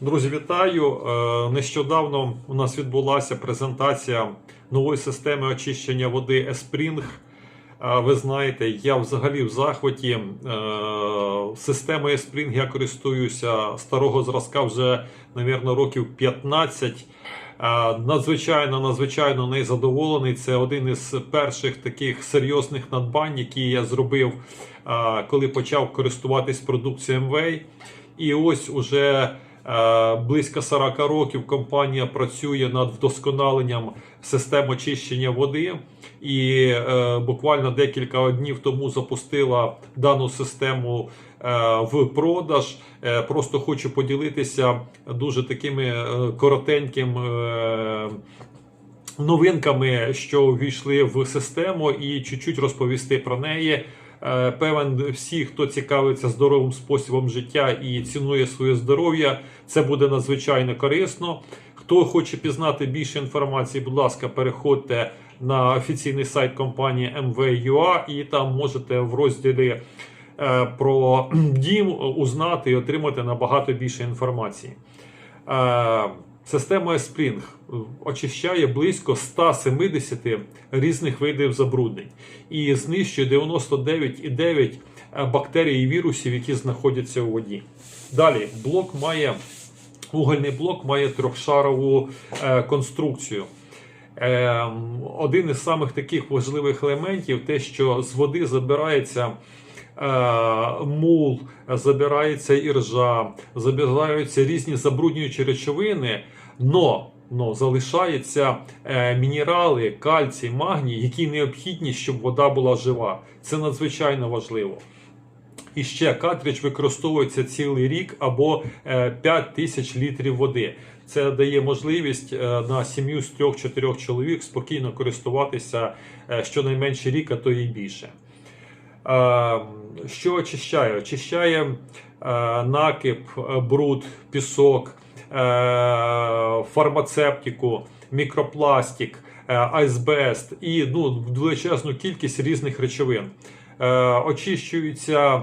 Друзі, вітаю! Е, Нещодавно у нас відбулася презентація нової системи очищення води Espring. Е, Ви знаєте, я взагалі в захваті е, системою Espring я користуюся старого зразка вже, мабуть, років 15. Е, Надзвичайно, надзвичайно нею задоволений. Це один із перших таких серйозних надбань, які я зробив, коли почав користуватись продукцією MV. І ось уже близько 40 років компанія працює над вдосконаленням систем очищення води. І е, буквально декілька днів тому запустила дану систему е, в продаж. Е, просто хочу поділитися дуже такими е, коротеньким. Е, новинками, що увійшли в систему, і чуть-чуть розповісти про неї. Е, Певен, всі, хто цікавиться здоровим способом життя і цінує своє здоров'я, це буде надзвичайно корисно. Хто хоче пізнати більше інформації, будь ласка, переходьте на офіційний сайт компанії MV.ua і там можете в розділі е, про дім узнати і отримати набагато більше інформації. Е, Система Espring очищає близько 170 різних видів забруднень і знищує 99,9 бактерій і вірусів, які знаходяться у воді. Далі блок має угольний блок має трьохшарову е, конструкцію. Е, один із самих таких важливих елементів те, що з води забирається е, мул, забирається іржа, забираються різні забруднюючі речовини, но, но залишаються е, мінерали, кальцій, магній, які необхідні, щоб вода була жива. Це надзвичайно важливо. І ще картридж використовується цілий рік або е, 5 тисяч літрів води. Це дає можливість е, на сім'ю з 3-4 чоловік спокійно користуватися е, щонайменше рік, а то і більше. Е, Що очищає? Очищає е, накип, е, бруд, пісок, фармацевтику, мікропластик, айсбест і ну, величезну кількість різних речовин. Очищуються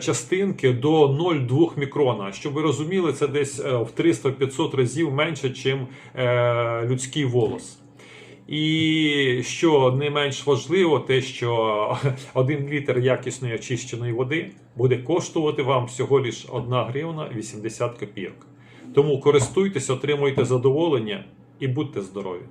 частинки до 0,2 мікрона. Щоб ви розуміли, це десь в 300-500 разів менше, ніж людський волос. І що не менш важливо, те, що один літр якісної очищеної води буде коштувати вам всього лиш 1 гривна 80 копійок. Тому користуйтесь, отримуйте задоволення і будьте здорові!